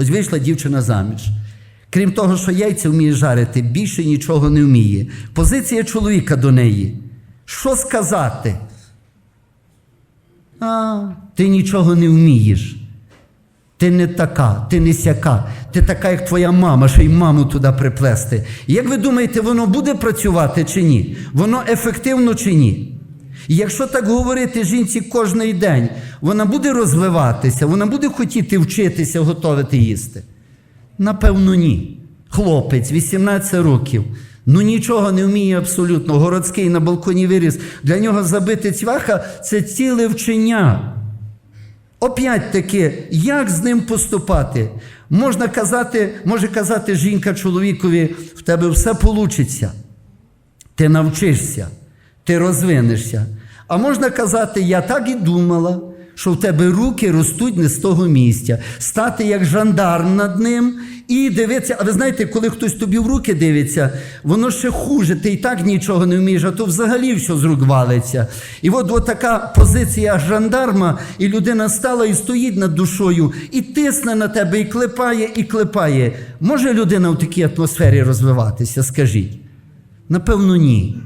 Ось вийшла дівчина заміж. Крім того, що яйця вміє жарити, більше нічого не вміє. Позиція чоловіка до неї. Що сказати? А, ти нічого не вмієш. Ти не така, ти не сяка, ти така, як твоя мама, що й маму туди приплести. Як ви думаєте, воно буде працювати чи ні? Воно ефективно чи ні? І якщо так говорити жінці кожний день, вона буде розвиватися, вона буде хотіти вчитися, готувати їсти? Напевно, ні. Хлопець, 18 років. Ну нічого не вміє абсолютно. Городський на балконі виріс. Для нього забити цвяха це ціле вчення. Опять таки, як з ним поступати? Можна казати, може казати жінка чоловікові, в тебе все получиться. Ти навчишся, ти розвинешся. А можна казати, я так і думала, що в тебе руки ростуть не з того місця, стати як жандарм над ним і дивитися. А ви знаєте, коли хтось тобі в руки дивиться, воно ще хуже, ти і так нічого не вмієш, а то взагалі все з рук валиться. І от, от така позиція жандарма, і людина стала і стоїть над душою, і тисне на тебе, і клепає, і клепає. Може людина в такій атмосфері розвиватися? Скажіть. Напевно, ні.